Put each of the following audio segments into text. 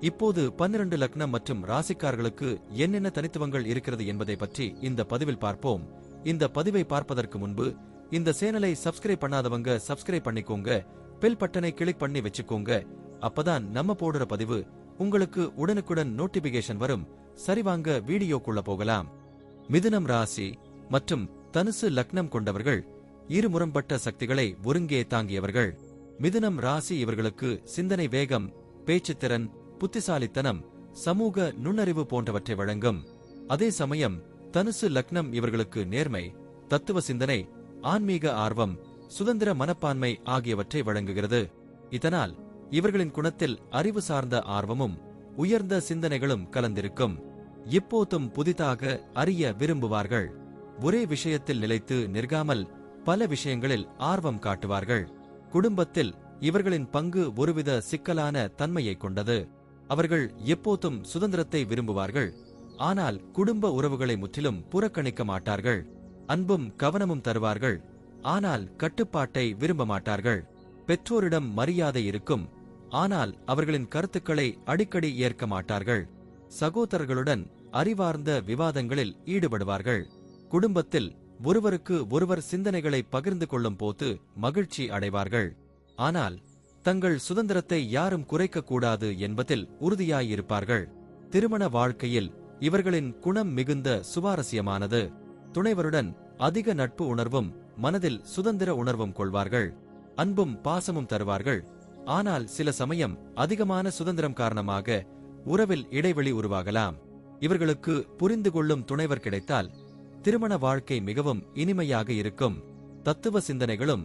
இப்போது பன்னிரண்டு லக்னம் மற்றும் ராசிக்காரர்களுக்கு என்னென்ன தனித்துவங்கள் இருக்கிறது என்பதை பற்றி இந்த பதிவில் பார்ப்போம். இந்த பதிவை பார்ப்பதற்கு முன்பு இந்த சேனலை சப்ஸ்கிரைப் பண்ணாதவங்க சப்ஸ்கிரைப் பண்ணிக்கோங்க பெல் பட்டனை கிளிக் பண்ணி வச்சுக்கோங்க. அப்பதான் நம்ம போடுற பதிவு உங்களுக்கு உடனுக்குடன் நோட்டிபிகேஷன் வரும். சரிவாங்க வீடியோக்குள்ள போகலாம். மிதுனம் ராசி மற்றும் தனுசு லக்னம் கொண்டவர்கள் இருமுறம்பட்ட சக்திகளை ஒருங்கே தாங்கியவர்கள். மிதுனம் ராசி இவர்களுக்கு சிந்தனை வேகம் பேச்சுத்திறன் புத்திசாலித்தனம் சமூக நுண்ணறிவு போன்றவற்றை வழங்கும். அதே சமயம் தனுசு லக்னம் இவர்களுக்கு நேர்மை தத்துவ சிந்தனை ஆன்மீக ஆர்வம் சுதந்திர மனப்பான்மை ஆகியவற்றை வழங்குகிறது. இதனால் இவர்களின் குணத்தில் அறிவு சார்ந்த ஆர்வமும் உயர்ந்த சிந்தனைகளும் கலந்திருக்கும். இப்போதும் புதிதாக அறிய விரும்புவார்கள். ஒரே விஷயத்தில் நிலைத்து நிற்காமல் பல விஷயங்களில் ஆர்வம் காட்டுவார்கள். குடும்பத்தில் இவர்களின் பங்கு ஒருவித சிக்கலான தன்மையை கொண்டது. அவர்கள் எப்போதும் சுதந்திரத்தை விரும்புவார்கள். ஆனால் குடும்ப உறவுகளை முற்றிலும் புறக்கணிக்க மாட்டார்கள். அன்பும் கவனமும் தருவார்கள். ஆனால் கட்டுப்பாட்டை விரும்ப மாட்டார்கள். பெற்றோரிடம் மரியாதை இருக்கும். ஆனால் அவர்களின் கருத்துக்களை அடிக்கடி ஏற்க மாட்டார்கள். சகோதரர்களுடன் அறிவார்ந்த விவாதங்களில் ஈடுபடுவார்கள். குடும்பத்தில் ஒருவருக்கு ஒருவர் சிந்தனைகளை பகிர்ந்து கொள்ளும் போது மகிழ்ச்சி அடைவார்கள். ஆனால் தங்கள் சுதந்திரத்தை யாரும் குறைக்கக்கூடாது என்பதில் உறுதியாயிருப்பார்கள். திருமண வாழ்க்கையில் இவர்களின் குணம் மிகுந்த சுவாரஸ்யமானது. துணைவருடன் அதிக நட்பு உணர்வும் மனதில் சுதந்திர உணர்வும் கொள்வார்கள். அன்பும் பாசமும் தருவார்கள். ஆனால் சில சமயம் அதிகமான சுதந்திரம் காரணமாக உறவில் இடைவெளி உருவாகலாம். இவர்களுக்கு புரிந்து கொள்ளும் துணைவர் கிடைத்தால் திருமண வாழ்க்கை மிகவும் இனிமையாக இருக்கும். தத்துவ சிந்தனைகளும்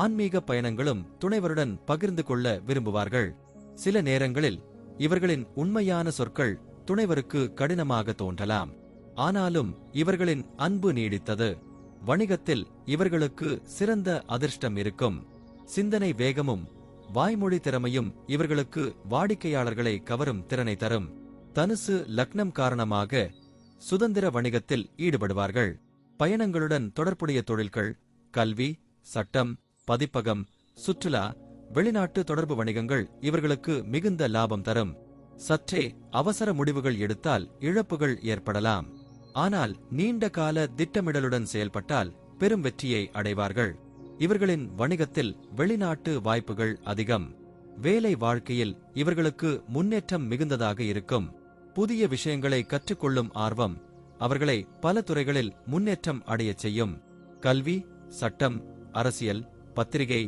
ஆன்மீக பயணங்களும் துணைவருடன் பகிர்ந்து கொள்ள விரும்புவார்கள். சில நேரங்களில் இவர்களின் உண்மையான சொற்கள் துணைவருக்கு கடினமாக தோன்றலாம். ஆனாலும் இவர்களின் அன்பு நீடித்தது. வணிகத்தில் இவர்களுக்கு சிறந்த அதிர்ஷ்டம் இருக்கும். சிந்தனை வேகமும் வாய்மொழி திறமையும் இவர்களுக்கு வாடிக்கையாளர்களை கவரும் திறனை தரும். தனுசு லக்னம் காரணமாக சுதந்திர வணிகத்தில் ஈடுபடுவார்கள். பயணங்களுடன் தொடர்புடைய தொழில்கள் கல்வி சட்டம் பதிப்பகம் சுற்றுலா வெளிநாட்டு தொடர்பு வணிகங்கள் இவர்களுக்கு மிகுந்த லாபம் தரும். சற்றே அவசர முடிவுகள் எடுத்தால் இழப்புகள் ஏற்படலாம். ஆனால் நீண்ட கால திட்டமிடலுடன் செயல்பட்டால் பெரும் வெற்றியை அடைவார்கள். இவர்களின் வணிகத்தில் வெளிநாட்டு வாய்ப்புகள் அதிகம். வேலை வாழ்க்கையில் இவர்களுக்கு முன்னேற்றம் மிகுந்ததாக இருக்கும். புதிய விஷயங்களை கற்றுக்கொள்ளும் ஆர்வம் அவர்களை பல துறைகளில் முன்னேற்றம் அடையச் செய்யும். கல்வி சட்டம் அரசியல் பத்திரிகை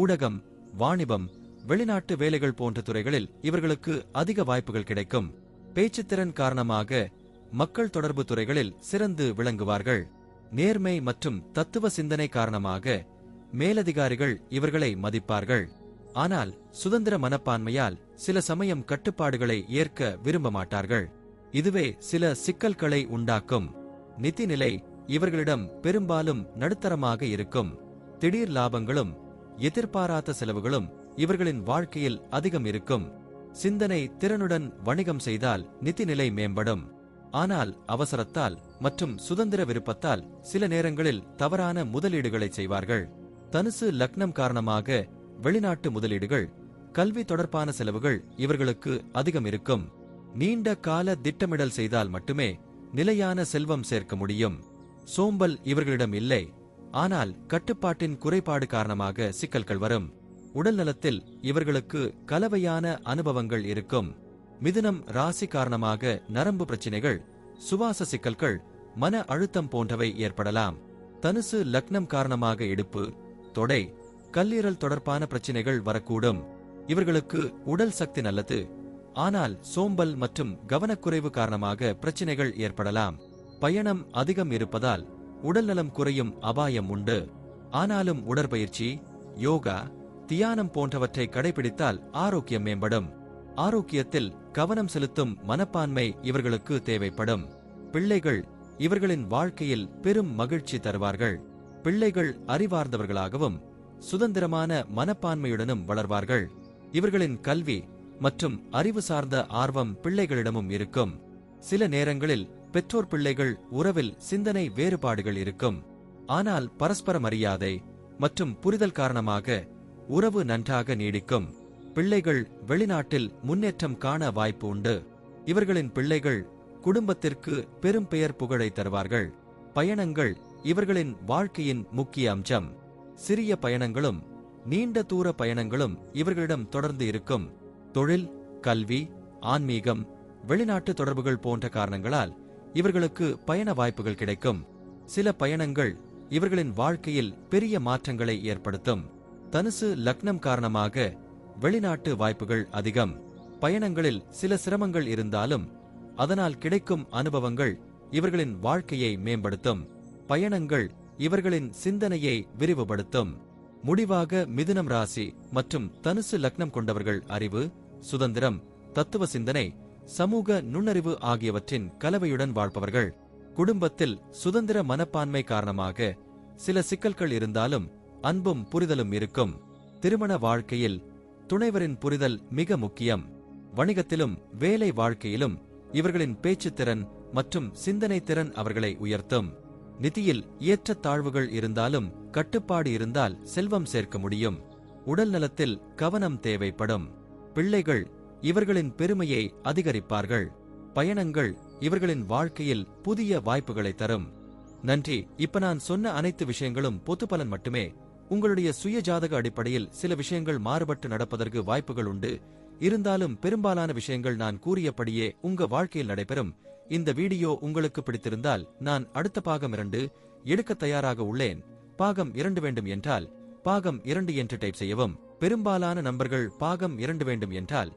ஊடகம் வாணிபம் வெளிநாட்டு வேலைகள் போன்ற துறைகளில் இவர்களுக்கு அதிக வாய்ப்புகள் கிடைக்கும். பேச்சுத்திறன் காரணமாக மக்கள் தொடர்பு துறைகளில் சிறந்து விளங்குவார்கள். நேர்மை மற்றும் தத்துவ சிந்தனை காரணமாக மேலதிகாரிகள் இவர்களை மதிப்பார்கள். ஆனால் சுதந்திர மனப்பான்மையால் சில சமயம் கட்டுப்பாடுகளை ஏற்க விரும்ப மாட்டார்கள். இதுவே சில சிக்கல்களை உண்டாக்கும். நிதிநிலை இவர்களிடம் பெரும்பாலும் நடுத்தரமாக இருக்கும். திடீர் லாபங்களும் எதிர்பாராத செலவுகளும் இவர்களின் வாழ்க்கையில் அதிகம் இருக்கும். சிந்தனை திறனுடன் வணிகம் செய்தால் நிதிநிலை மேம்படும். ஆனால் அவசரத்தால் மற்றும் சுதந்திர விருப்பத்தால் சில நேரங்களில் தவறான முதலீடுகளை செய்வார்கள். தனுசு லக்னம் காரணமாக வெளிநாட்டு முதலீடுகள் கல்வி தொடர்பான செலவுகள் இவர்களுக்கு அதிகம் இருக்கும். நீண்ட கால திட்டமிடல் செய்தால் மட்டுமே நிலையான செல்வம் சேர்க்க முடியும். சோம்பல் இவர்களிடம் இல்லை. ஆனால் கட்டுப்பாட்டின் குறைபாடு காரணமாக சிக்கல்கள் வரும். உடல் நலத்தில் இவர்களுக்கு கலவையான அனுபவங்கள் இருக்கும். மிதுனம் ராசி காரணமாக நரம்பு பிரச்சினைகள் சுவாச சிக்கல்கள் மன அழுத்தம் போன்றவை ஏற்படலாம். தனுசு லக்னம் காரணமாக இடுப்பு தொடை கல்லீரல் தொடர்பான பிரச்சினைகள் வரக்கூடும். இவர்களுக்கு உடல் சக்தி நல்லது. ஆனால் சோம்பல் மற்றும் கவனக்குறைவு காரணமாக பிரச்சினைகள் ஏற்படலாம். பயணம் அதிகம் இருப்பதால் உடல்நலம் குறையும் அபாயம் உண்டு. ஆனாலும் உடற்பயிற்சி யோகா தியானம் போன்றவற்றை கடைபிடித்தால் ஆரோக்கியம் மேம்படும். ஆரோக்கியத்தில் கவனம் செலுத்தும் மனப்பான்மை இவர்களுக்கு தேவைப்படும். பிள்ளைகள் இவர்களின் வாழ்க்கையில் பெரும் மகிழ்ச்சி தருவார்கள். பிள்ளைகள் அறிவார்ந்தவர்களாகவும் சுதந்திரமான மனப்பான்மையுடனும் வளர்வார்கள். இவர்களின் கல்வி மற்றும் அறிவு சார்ந்த ஆர்வம் பிள்ளைகளிடமும் இருக்கும். சில நேரங்களில் பெற்றோர் பிள்ளைகள் உறவில் சிந்தனை வேறுபாடுகள் இருக்கும். ஆனால் பரஸ்பர மரியாதை மற்றும் புரிதல் காரணமாக உறவு நன்றாக நீடிக்கும். பிள்ளைகள் வெளிநாட்டில் முன்னேற்றம் காண வாய்ப்பு உண்டு. இவர்களின் பிள்ளைகள் குடும்பத்திற்கு பெரும் பெயர் புகழை தருவார்கள். பயணங்கள் இவர்களின் வாழ்க்கையின் முக்கிய அம்சம். சிறிய பயணங்களும் நீண்ட தூர பயணங்களும் இவர்களிடம் தொடர்ந்து இருக்கும். தொழில் கல்வி ஆன்மீகம் வெளிநாட்டு தொடர்புகள் போன்ற காரணங்களால் இவர்களுக்கு பயண வாய்ப்புகள் கிடைக்கும். சில பயணங்கள் இவர்களின் வாழ்க்கையில் பெரிய மாற்றங்களை ஏற்படுத்தும். தனுசு லக்னம் காரணமாக வெளிநாட்டு வாய்ப்புகள் அதிகம். பயணங்களில் சில சிரமங்கள் இருந்தாலும் அதனால் கிடைக்கும் அனுபவங்கள் இவர்களின் வாழ்க்கையை மேம்படுத்தும். பயணங்கள் இவர்களின் சிந்தனையை விரிவுபடுத்தும். முடிவாக மிதுனம் ராசி மற்றும் தனுசு லக்னம் கொண்டவர்கள் அறிவு சுதந்திரம் தத்துவ சிந்தனை சமூக நுண்ணறிவு ஆகியவற்றின் கலவையுடன் வாழ்பவர்கள். குடும்பத்தில் சுதந்திர மனப்பான்மை காரணமாக சில சிக்கல்கள் இருந்தாலும் அன்பும் புரிதலும் இருக்கும். திருமண வாழ்க்கையில் துணைவரின் புரிதல் மிக முக்கியம். வணிகத்திலும் வேலை வாழ்க்கையிலும் இவர்களின் பேச்சுத்திறன் மற்றும் சிந்தனை திறன் அவர்களை உயர்த்தும். நிதியில் ஏற்றத்தாழ்வுகள் இருந்தாலும் கட்டுப்பாடு இருந்தால் செல்வம் சேர்க்க முடியும். உடல் நலத்தில் கவனம் தேவைப்படும். பிள்ளைகள் இவர்களின் பெருமையை அதிகரிப்பார்கள். பயணங்கள் இவர்களின் வாழ்க்கையில் புதிய வாய்ப்புகளை தரும். நன்றி. இப்ப நான் சொன்ன அனைத்து விஷயங்களும் பொத்து பலன் மட்டுமே. உங்களுடைய சுய ஜாதக அடிப்படையில் சில விஷயங்கள் மாறுபட்டு நடப்பதற்கு வாய்ப்புகள் உண்டு. இருந்தாலும் பெரும்பாலான விஷயங்கள் நான் கூறியபடியே உங்க வாழ்க்கையில் நடைபெறும். இந்த வீடியோ உங்களுக்கு பிடித்திருந்தால் நான் அடுத்த பாகம் இரண்டு எடுக்க தயாராக உள்ளேன். பாகம் இரண்டு வேண்டும் என்றால் பாகம் இரண்டு என்று டைப் செய்யவும். பெரும்பாலான நம்பர்கள் பாகம் இரண்டு வேண்டும் என்றால்